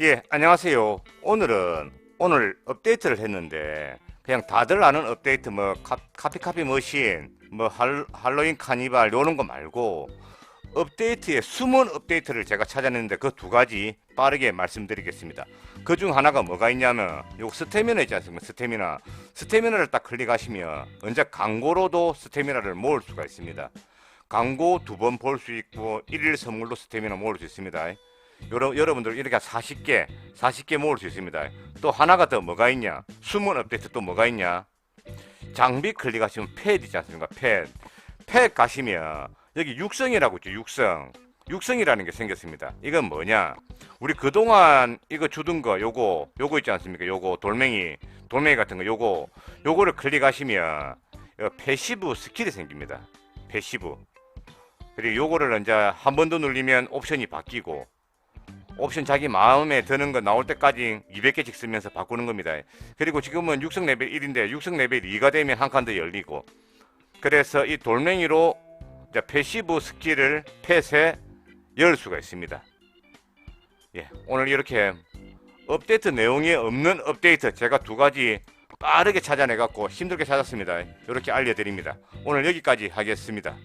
예, 안녕하세요. 오늘은 오늘 업데이트를 했는데 그냥 다들 아는 업데이트 뭐 카, 카피 카피 머신, 뭐 할, 할로윈 카니발 요런 거 말고 업데이트의 숨은 업데이트를 제가 찾아냈는데 그 두 가지 빠르게 말씀드리겠습니다. 그 중 하나가 뭐가 있냐면 요 스태미나 있지 않습니까? 스태미나. 스태미나를 딱 클릭하시면 언제 광고로도 스태미나를 모을 수가 있습니다. 광고 두 번 볼 수 있고 일일 선물로 스태미나 모을 수 있습니다. 여러, 여러분들 이렇게 40개, 40개 모을 수 있습니다. 또 하나가 더 뭐가 있냐? 숨은 업데이트 또 뭐가 있냐? 장비 클릭하시면 팻 있지 않습니까? 팻. 팻 가시면 여기 육성이라고 있죠. 육성. 육성이라는 게 생겼습니다. 이건 뭐냐? 우리 그동안 이거 주던 거 요거 요거 있지 않습니까? 요거 돌멩이 돌멩이 같은 거 요거 요거를 클릭하시면 요 패시브 스킬이 생깁니다. 패시브. 그리고 요거를 이제 한 번더 누르면 옵션이 바뀌고 옵션 자기 마음에 드는 거 나올 때까지 200개씩 쓰면서 바꾸는 겁니다. 그리고 지금은 육성 레벨 1인데 육성 레벨 2가 되면 한 칸 더 열리고 그래서 이 돌멩이로 이제 패시브 스킬을 펫에 열 수가 있습니다. 예, 오늘 이렇게 업데이트 내용이 없는 업데이트 제가 두 가지 빠르게 찾아내 갖고 힘들게 찾았습니다. 이렇게 알려드립니다. 오늘 여기까지 하겠습니다.